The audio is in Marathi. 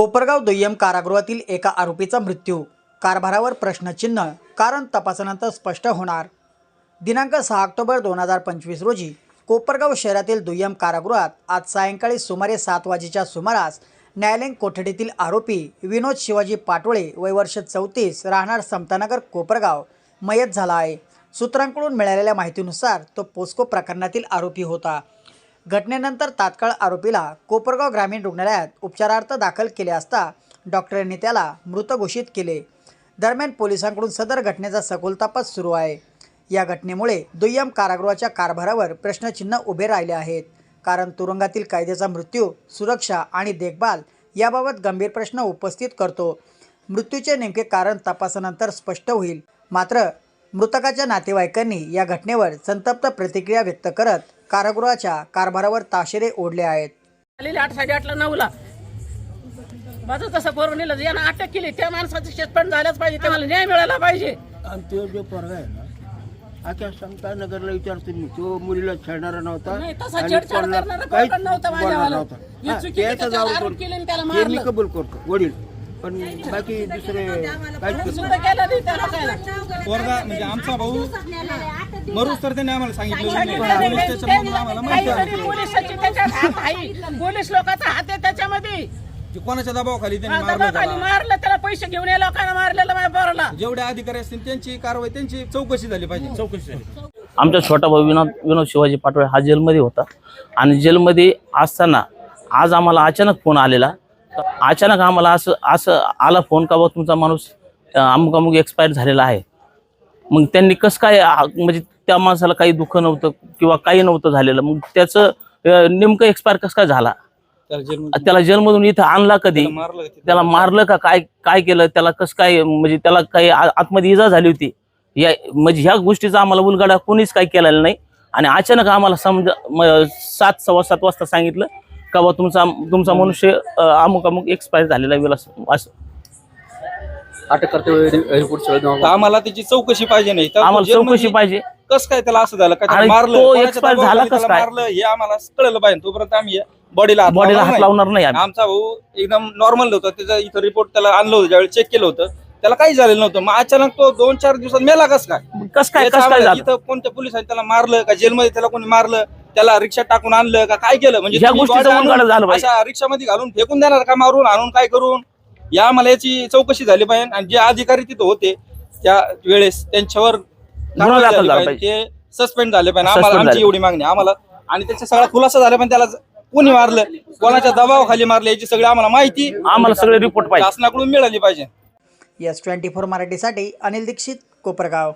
कोपरगाव दुय्यम कारागृहातील एका आरोपीचा मृत्यू. कारभारावर प्रश्नचिन्ह कारण तपासानंतर स्पष्ट होणार. दिनांक सहा ऑक्टोबर दोन हजार पंचवीस रोजी कोपरगाव शहरातील दुय्यम कारागृहात आज सायंकाळी सुमारे सात वाजेच्या सुमारास न्यायालयीन कोठडीतील आरोपी विनोद शिवाजी पाटोळे वय वर्ष चौतीस राहणार समतानगर कोपरगाव मयत झाला आहे. सूत्रांकडून मिळालेल्या माहितीनुसार तो पोस्को प्रकरणातील आरोपी होता. घटनेनंतर तात्काळ आरोपीला कोपरगाव ग्रामीण रुग्णालयात उपचारार्थ दाखल केले असता डॉक्टरांनी त्याला मृत घोषित केले. दरम्यान पोलिसांकडून सदर घटनेचा सखोल तपास सुरू आहे. या घटनेमुळे दुय्यम कारागृहाच्या कारभारावर प्रश्नचिन्ह उभे राहिले आहेत. कारण तुरुंगातील कायद्याचा मृत्यू सुरक्षा आणि देखभाल याबाबत गंभीर प्रश्न उपस्थित करतो. मृत्यूचे नेमके कारण तपासानंतर स्पष्ट होईल. मात्र मृतकाच्या नातेवाईकांनी या घटनेवर संतप्त प्रतिक्रिया व्यक्त करत कारागृहाच्या कारभारावर ताशेरे ओढले आहेत आलेले आठ साडेआठला नऊला माझं तसं बरोबर नेलं यानं अटक केली त्या माणसाचं शेतपण झालंच पाहिजे त्याला न्याय मिळाला पाहिजे आणि तो जो पोरगा आहे ना अख्या समता नगरला विचारतो मी तो मुलीला छेडणारा नव्हता नाही, तसा आणि छेडछाड कोणाला करणारा काहीच नव्हता माझ्यावाला. नव्हता. हे हा, चुकीचं त्याचा त्याच्यावर जाऊ आरोप कोण- केले आणि त्याला ते मी मारलं. कबूल करतो वडील पण बाकी दुसरे काहीच सुद्धा केलं नाही त्याला काय पोरगा म्हणजे आमचा भाऊ मरूच तर त्याने आम्हाला सांगितलं. पोलीस पोलीस लोकांचा हात आहे त्याच्यामध्ये. की कोणाच्या दबावाखाली त्यांनी हा, मारलं त्याला. मारलं त्याला पैसे घेऊन या लोकांना मारलेलं माझ्या पोराला. जेवढे अधिकारी असतील त्यांची कारवाई त्यांची चौकशी झाली पाहिजे. चौकशी झाली. आमचा छोटा भाऊ विनोद विनोद शिवाजी पाटोळे हा जेलमध्ये होता. आणि जेलमध्ये असताना आज आम्हाला अचानक फोन आलेला. तर अचानक आम्हाला असं असं आला फोन का बा तुमचा माणूस अमुक अमुक एक्सपायर झालेला आहे. मग त्यांनी कसं काय म्हणजे त्या माणसाला काही दुःख नव्हतं किंवा काही नव्हतं झालेलं. मग त्याचं नेमकं एक्सपायर कसं काय झाला? त्याला जेलमधून इथं आणला कधी? मारलं का त्याला मारलं का? काय काय केलं? त्याला कसं काय म्हणजे त्याला काही आतमध्ये इजा झाली होती? या म्हणजे ह्या गोष्टीचा आम्हाला उलगडा कोणीच काही केलेला नाही. आणि अचानक आम्हाला समजा सात सव्वा सात वाजता सांगितलं का बा तुमचा तुमचा मनुष्य अमुक अमुक एक्सपायर झालेला विलास असं. अटक करते वेळी आम्हाला त्याची चौकशी पाहिजे नाही. तर आम्हाला चौकशी पाहिजे. कसं काय त्याला असं झालं? काय त्याला तो कोणाच्या झाला कसं त्याला काय? मारलं? हे आम्हाला कळलं पाहिजे. तोपर्यंत आम्ही बॉडीला बॉडीला हात लावणार नाही. आम्ही. आमचा भाऊ एकदम नॉर्मल होता. त्याचा इथं रिपोर्ट त्याला आणलं होतं. ज्यावेळी चेक केलं होतं त्याला काही झालेलं नव्हतं. मग अचानक तो दोन चार दिवसात मेला कस काय? कसं काय कसं काय आम्हाला झालं? इथं कोणत्या पोलिसांनी त्याला मारलं? का जेलमध्ये त्याला कोणी मारलं? त्याला रिक्षा टाकून आणलं? का काय केलं? म्हणजे ह्या तुम्ही गोष्टीचं body आणून उलगडा झालं पाहिजे. अशा रिक्षामध्ये घालून फेकून देणार का मारून? आणून काय करून? या आम्हाला याची चौकशी झाली पाहिजे आणि जे अधिकारी तिथं होते त्या वेळेस त्यांच्यावर कारवाई दाखल झाली झाला पाहिजे. ते सस्पेंड झाले पाहिजे. आम्हाला Suspend आमची झाले. एवढी मागणी आहे. आम्हाला आणि त्याचा सगळा खुलासा झाला पण त्याला कोणी मारलं? कोणाच्या दबावाखाली मारलं? याची सगळी आम्हाला माहिती आम्हाला सगळे रिपोर्ट पाहिजे. शासनाकडून मिळाली पाहिजे. एस ट्वेंटी फोर मराठीसाठी अनिल दीक्षित कोपरगाव.